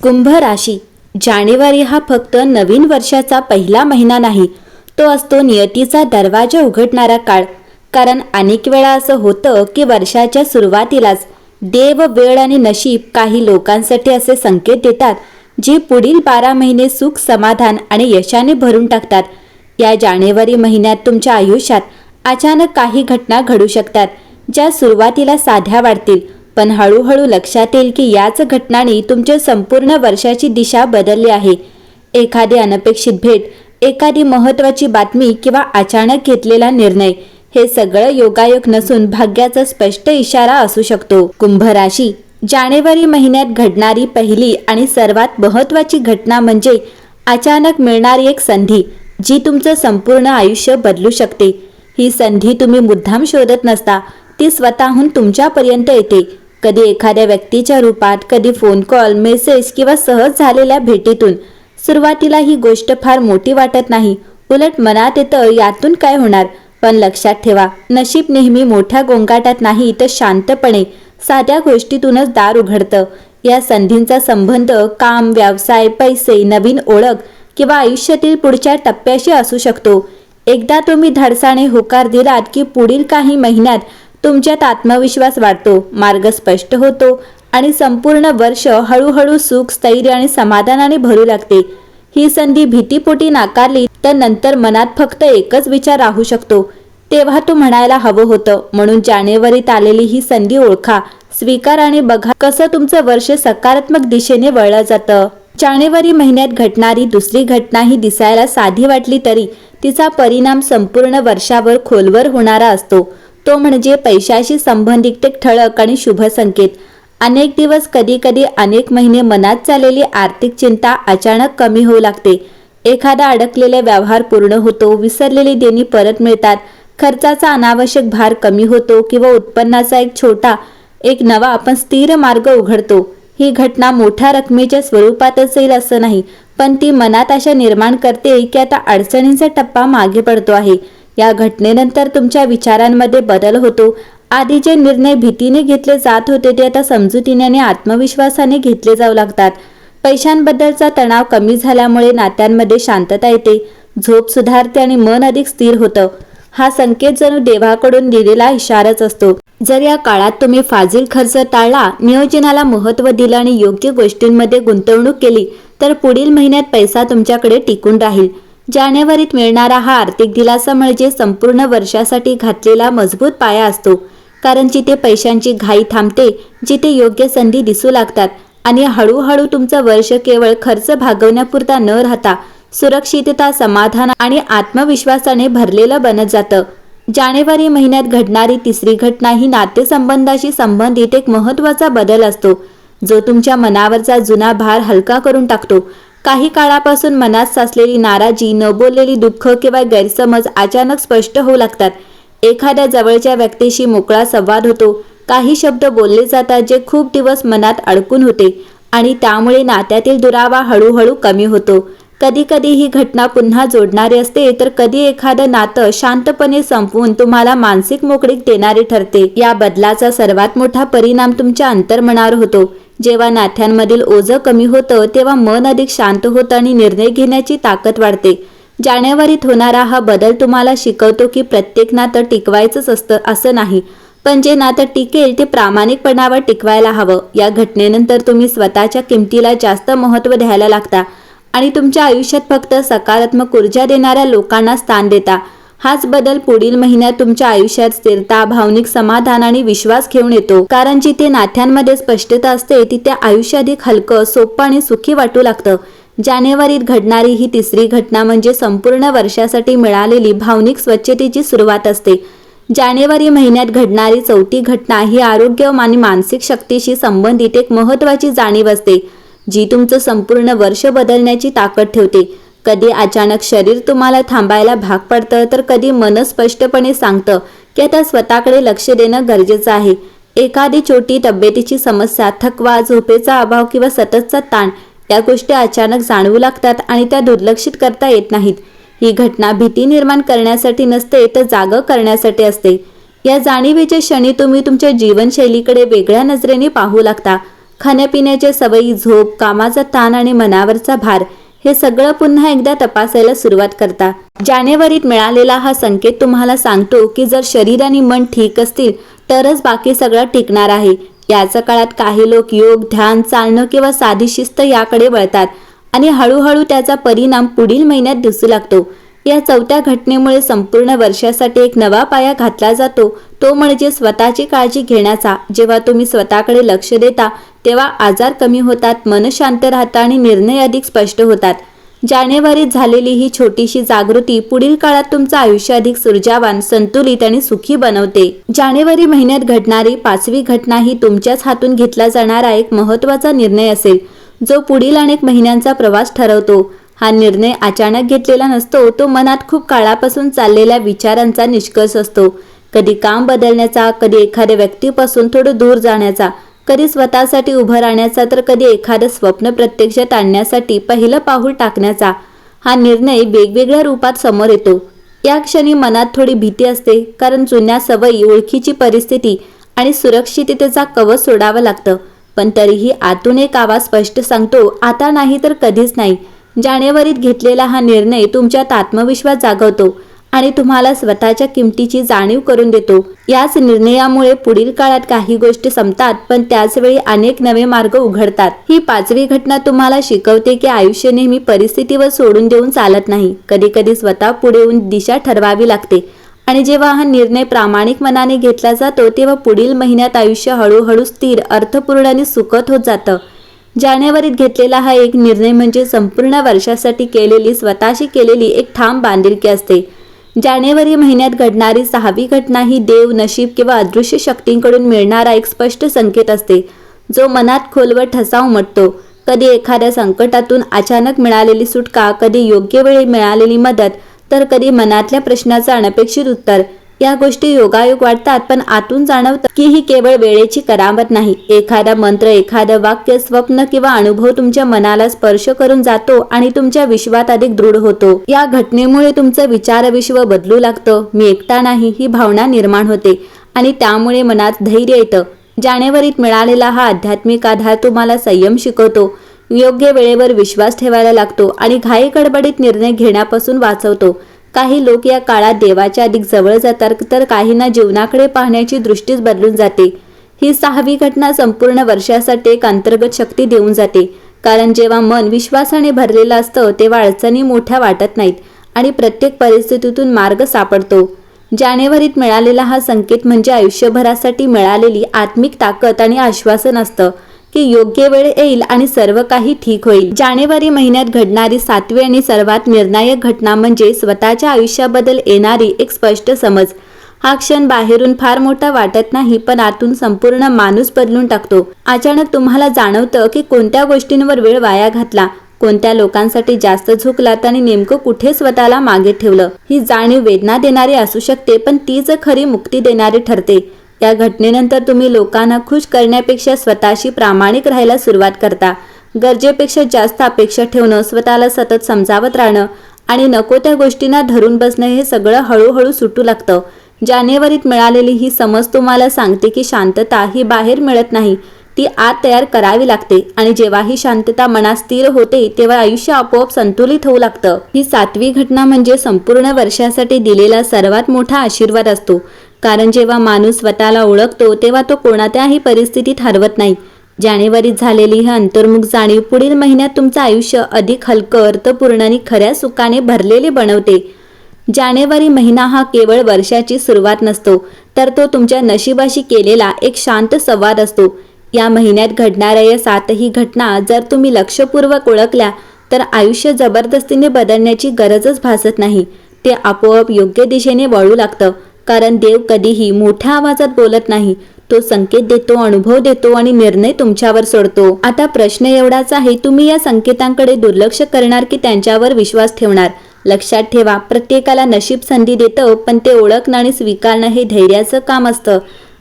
कुंभ राशी. जानेवारी हा फक्त नवीन वर्षाचा पहिला महिना नाही तो असतो नियतीचा दरवाजा उघडणारा काळ. कारण अनेक वेळा असं होतं की वर्षाच्या सुरुवातीलाच देव वेळ आणि नशीब काही लोकांसाठी असे संकेत देतात जे पुढील बारा महिने सुख समाधान आणि यशाने भरून टाकतात. या जानेवारी महिन्यात तुमच्या आयुष्यात अचानक काही घटना घडू शकतात ज्या सुरुवातीला साध्या वाटतील पण हळूहळू लक्षात येईल की याच घटनांनी तुमच्या संपूर्ण वर्षाची दिशा बदलली आहे. एखादी अनपेक्षित भेट एखादी महत्त्वाची बातमी किंवा अचानक घेतलेला निर्णय हे सगळं योगायोग नसून भाग्याचा स्पष्ट इशारा असू शकतो. कुंभ राशी जानेवारी महिन्यात घडणारी पहिली आणि सर्वात महत्त्वाची घटना म्हणजे अचानक मिळणारी एक संधी जी तुमचं संपूर्ण आयुष्य बदलू शकते. ही संधी तुम्ही मुद्दाम शोधत नसता ती स्वतःहून तुमच्यापर्यंत येते. कधी एखाद्या व्यक्तीच्या रूपात कधी फोन कॉल मेसेज किंवा सहज झालेल्या भेटीतून. सुरुवातीला ही गोष्ट फार मोठी वाटत नाही. उलट मनात येतं यातून काय होणार? पण लक्षात ठेवा नशीब नेहमी मोठ्या गोंगाटात नाही तर शांतपणे साध्या गोष्टीतूनच दार उघडतं. या संधींचा संबंध काम व्यवसाय पैसे नवीन ओळख किंवा आयुष्यातील पुढच्या टप्प्याशी असू शकतो. एकदा तुम्ही धाडसाने होकार दिलात की पुढील काही महिन्यात तुमच्यात आत्मविश्वास वाढतो मार्ग स्पष्ट होतो आणि संपूर्ण वर्ष हळूहळू सुख स्थैर्य आणि समाधानाने भरू लागते. ही संधी भीतीपोटी नाकारली तर नंतर मनात फक्त एकच विचार राहू शकतो. तेव्हा तू म्हणायला हवं होतं म्हणून जानेवारीत आलेली ही संधी ओळखा. स्वीकार आणि बघा कसं तुमचं वर्ष सकारात्मक दिशेने वळलं जातं. जानेवारी महिन्यात घटणारी दुसरी घटना ही दिसायला साधी वाटली तरी तिचा परिणाम संपूर्ण वर्षावर खोलवर होणारा असतो. तो म्हणजे पैशाशी संबंधित ठळक आणि शुभ संकेत. अनेक दिवस कधी कधी अनेक महिने मनात चाललेली आर्थिक चिंता अचानक कमी होऊ लागते. एखादा अडकलेला व्यवहार पूर्ण होतो विसरलेली देणी परत मिळतात. खर्चाचा अनावश्यक भार कमी होतो किंवा उत्पन्नाचा एक छोटा एक नवा आपण स्थिर मार्ग उघडतो. ही घटना मोठ्या रकमेच्या स्वरूपातच येईल असं नाही पण ती मनात अशा निर्माण करते की आता अडचणींचा टप्पा मागे पडतो आहे. या घटनेनंतर तुमच्या विचारांमध्ये बदल होतो. आधी जे निर्णय भीतीने घेतले जात होते ते आता समजुतीने आणि आत्मविश्वासाने घेतले जाऊ लागतात. पैशांबद्दलचा तणाव कमी झाल्यामुळे नात्यांमध्ये शांतता येते. झोप सुधारते आणि मन अधिक स्थिर होतं. हा संकेत जणू देवाकडून दिलेला इशाराच असतो. जर या काळात तुम्ही फाजील खर्च टाळला नियोजनाला महत्त्व दिलं आणि योग्य गोष्टींमध्ये गुंतवणूक केली तर पुढील महिन्यात पैसा तुमच्याकडे टिकून राहील. जानेवारीत मिळणारा हा आर्थिक दिलासा म्हणजे संपूर्ण वर्षासाठी घातलेला मजबूत पाया असतो. कारण जिथे पैशांची घाई थांबते जिथे योग्य संधी दिसू लागतात आणि हळूहळू तुमचं वर्ष केवळ खर्च भागवण्यापुरता न राहता सुरक्षितता समाधान आणि आत्मविश्वासाने भरलेलं बनत जातं. जानेवारी महिन्यात घडणारी तिसरी घटना ही नातेसंबंधाशी संबंधित एक महत्त्वाचा बदल असतो जो तुमच्या मनावरचा जुना भार हलका करून टाकतो काही काळापासून मनात साचलेली नाराजी न बोललेली दुःख किंवा गैरसमज अचानक स्पष्ट होऊ लागतात. एखाद्या जवळच्या व्यक्तीशी मोकळा संवाद होतो. काही शब्द बोलले जातात जे खूप दिवस मनात अडकून होते आणि त्यामुळे नात्यातील दुरावा हळूहळू कमी होतो. कधी कधी ही घटना पुन्हा जोडणारी असते तर कधी एखादं नातं शांतपणे संपवून तुम्हाला मानसिक मोकळीक देणारे ठरते. या बदलाचा सर्वात मोठा परिणाम तुमच्या अंतर्मनावर होतो. जेव्हा नात्यांमधील ओझं कमी होतं तेव्हा मन अधिक शांत होतं आणि निर्णय घेण्याची ताकद वाढते. जानेवारीत होणारा हा बदल तुम्हाला शिकवतो की प्रत्येक नातं टिकवायचंच असतं असं नाही. पण जे नातं टिकेल ते प्रामाणिकपणावर टिकवायला हवं. या घटनेनंतर तुम्ही स्वतःच्या किमतीला जास्त महत्त्व द्यायला लागता आणि तुमच्या आयुष्यात फक्त सकारात्मक ऊर्जा देणाऱ्या लोकांना स्थान देता. हाच बदल पुढील महिन्यात तुमच्या आयुष्यात स्थिरता भावनिक समाधान आणि विश्वास घेऊन येतो. कारण जिथे नात्यांमध्ये स्पष्टता असते तिथे आयुष्य अधिक हलकं सोपं आणि सुखी वाटू लागतं. जानेवारीत घडणारी ही तिसरी घटना म्हणजे संपूर्ण वर्षासाठी मिळालेली भावनिक स्वच्छतेची सुरुवात असते. जानेवारी महिन्यात घडणारी चौथी घटना ही आरोग्य आणि मानसिक शक्तीशी संबंधित एक महत्त्वाची जाणीव असते जी तुमचं संपूर्ण वर्ष बदलण्याची ताकद ठेवते. कधी अचानक शरीर तुम्हाला थांबायला भाग पडतं तर कधी मन स्पष्टपणे सांगतं की आता स्वतःकडे लक्ष देणं गरजेचं आहे. एखादी छोटी तब्येतीची समस्या थकवा झोपेचा अभाव किंवा सततचा ताण या गोष्टी अचानक जाणवू लागतात आणि त्या दुर्लक्षित करता येत नाहीत. ही घटना भीती निर्माण करण्यासाठी नसते तर जाग करण्यासाठी असते. या जाणीवेच्या क्षणी तुम्ही तुमच्या जीवनशैलीकडे वेगळ्या नजरेने पाहू लागता. खाण्यापिण्याच्या सवयी झोप कामाचा ताण आणि मनावरचा भार हे सगळं पुन्हा एकदा तपासायला सुरुवात करता. जानेवारीत मिळालेला हा संकेत तुम्हाला सांगतो की जर शरीर आणि मन ठीक असतील तरच बाकी सगळं टिकणार आहे. याचा काळात काही लोक योग ध्यान चालणं किंवा साधी शिस्त याकडे वळतात आणि हळूहळू त्याचा परिणाम पुढील महिन्यात दिसू लागतो. या चौथ्या घटनेमुळे संपूर्ण वर्षासाठी एक नवा पाया घातला जातो. तो म्हणजे स्वतःची काळजी घेण्याचा. जेव्हा तुम्ही स्वतःकडे लक्ष देता तेव्हा आजार कमी होतात मन शांत राहतं आणि निर्णय अधिक स्पष्ट होतात. जानेवारीत झालेली ही छोटीशी जागृती पुढील काळात तुमचं आयुष्य अधिक ऊर्जावान संतुलित आणि सुखी बनवते. जानेवारी महिन्यात घडणारी पाचवी घटना ही तुमच्याच हातून घेतला जाणारा एक महत्त्वाचा निर्णय असेल जो पुढील अनेक महिन्यांचा प्रवास ठरवतो. हा निर्णय अचानक घेतलेला नसतो तो मनात खूप काळापासून चाललेल्या विचारांचा निष्कर्ष असतो. कधी काम बदलण्याचा कधी एखाद्या व्यक्तीपासून थोडं दूर जाण्याचा कधी स्वतःसाठी उभं राहण्याचा तर कधी एखादं स्वप्न प्रत्यक्षात आणण्यासाठी पहिलं पाऊल टाकण्याचा हा निर्णय वेगवेगळ्या रूपात समोर येतो. या क्षणी मनात थोडी भीती असते कारण जुन्या सवयी ओळखीची परिस्थिती आणि सुरक्षिततेचा कवच सोडावं लागतं. पण तरीही आतून एक आवाज स्पष्ट सांगतो आता नाही तर कधीच नाही. जानेवारीत घेतलेला हा निर्णय तुमच्यात आत्मविश्वास जागवतो. आणि तुम्हाला स्वतःच्या किमतीची जाणीव करून देतो. याच निर्णयामुळे पुढील काळात काही गोष्टी संपतात पण त्याचवेळी अनेक नवे मार्ग उघडतात. ही पाचवी घटना तुम्हाला शिकवते की आयुष्य नेहमी परिस्थितीवर सोडून देऊन चालत नाही. कधी कधी स्वतः पुढे येऊन दिशा ठरवावी लागते. आणि जेव्हा हा निर्णय प्रामाणिक मनाने घेतला जातो तेव्हा पुढील महिन्यात आयुष्य हळूहळू स्थिर अर्थपूर्ण आणि सुखद होत जातं. जानेवारीत घेतलेला हा एक निर्णय म्हणजे संपूर्ण वर्षासाठी केलेली स्वतःशी केलेली एक ठाम बांधिलकी असते. जानेवारी महिन्यात घडणारी सहावी घटना ही देव नशीब किंवा अदृश्य शक्तींकडून मिळणारा एक स्पष्ट संकेत असते. जो मनात खोलवर ठसा उमटतो. कधी एखाद्या संकटातून अचानक मिळालेली सुटका कधी योग्य वेळी मिळालेली मदत तर कधी मनातल्या प्रश्नाचं अनपेक्षित उत्तर. या गोष्टी योगायोग वाटतात पण आतून जाणवतं की ही केवळ वेळेची करामत नाही. एखादा मंत्र एखादं वाक्य स्वप्न किंवा अनुभव तुमच्या मनाला स्पर्श करून जातो आणि तुमच्या विश्वात अधिक दृढ होतो. या घटनेमुळे तुमचं विचारविश्व बदलू लागतं. मी एकटा नाही ही भावना निर्माण होते आणि त्यामुळे मनात धैर्य येतं. जानेवारीत मिळालेला हा आध्यात्मिक आधार तुम्हाला संयम शिकवतो. योग्य वेळेवर विश्वास ठेवायला लागतो आणि घाई गडबडीत निर्णय घेण्यापासून वाचवतो. काही लोक या काळात देवाच्या अधिक जवळ जातात तर काहींना जीवनाकडे पाहण्याची दृष्टीच बदलून जाते. ही सहावी घटना संपूर्ण वर्षासाठी एक अंतर्गत शक्ती देऊन जाते. कारण जेव्हा मन विश्वासाने भरलेलं असतं तेव्हा अडचणी मोठ्या वाटत नाहीत आणि प्रत्येक परिस्थितीतून मार्ग सापडतो. जानेवारीत मिळालेला हा संकेत म्हणजे आयुष्यभरासाठी मिळालेली आत्मिक ताकद आणि आश्वासन असतं. की योग्य वेळ येईल आणि सर्व काही ठीक होईल. जानेवारी महिन्यात घडणारी सातवी आणि सर्वात निर्णायक घटना म्हणजे स्वतःच्या आयुष्याबद्दल येणारी एक स्पष्ट समज. हा क्षण बाहेरून फार मोठा वाटत नाही पण आतून संपूर्ण माणूस बदलून टाकतो. अचानक तुम्हाला जाणवतं की कोणत्या गोष्टींवर वेळ वाया घातला कोणत्या लोकांसाठी जास्त झुकलात आणि नेमकं कुठे स्वतःला मागे ठेवलं. ही जाणीव वेदना देणारी असू शकते पण तीच खरी मुक्ती देणारी ठरते. या घटनेनंतर तुम्ही लोकांना खुश करण्यापेक्षा स्वतःशी प्रामाणिक राहायला सुरुवात करता. गरजेपेक्षा जास्त अपेक्षा ठेवणं स्वतःला सतत समजावत राहणं आणि नको त्या गोष्टींना धरून बसणं हे सगळं हळूहळू सुटू लागतं. जानेवारीत मिळालेली ही समज तुम्हाला सांगते की शांतता ही बाहेर मिळत नाही. ती आत तयार करावी लागते आणि जेव्हा ही शांतता मनात स्थिर होते तेव्हा आयुष्य आपोआप संतुलित होऊ लागतं. ही सातवी घटना म्हणजे संपूर्ण वर्षासाठी दिलेला सर्वात मोठा आशीर्वाद असतो. कारण जेव्हा माणूस स्वतःला ओळखतो तेव्हा तो कोणत्याही परिस्थितीत हरवत नाही. जानेवारीत झालेली ही अंतर्मुख जाणीव पुढील महिन्यात तुमचं आयुष्य अधिक हलकं अर्थपूर्ण आणि खऱ्या सुखाने भरलेले बनवते. जानेवारी महिना हा केवळ वर्षाची सुरुवात नसतो तर तो तुमच्या नशिबाशी केलेला एक शांत संवाद असतो. या महिन्यात घडणाऱ्या या सातही घटना जर तुम्ही लक्षपूर्वक ओळखल्या तर आयुष्य जबरदस्तीने बदलण्याची गरजच भासत नाही. ते आपोआप योग्य दिशेने वळू लागतं. कारण देव कधीही मोठ्या आवाजात बोलत नाही. तो संकेत देतो अनुभव देतो आणि निर्णय तुमच्यावर सोडतो. आता प्रश्न एवढाच आहे तुम्ही या संकेतांकडे दुर्लक्ष करणार की त्यांच्यावर विश्वास ठेवणार? लक्षात ठेवा प्रत्येकाला नशीब संधी देतं पण ते ओळखणं आणि स्वीकारणं हे धैर्याचं काम असतं.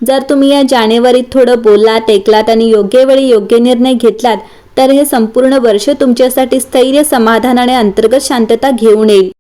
जर तुम्ही या जानेवारीत थोडं बोललात ऐकलात आणि योग्य वेळी योग्य निर्णय घेतलात तर हे संपूर्ण वर्ष तुमच्यासाठी स्थैर्य समाधान आणि अंतर्गत शांतता घेऊन येईल.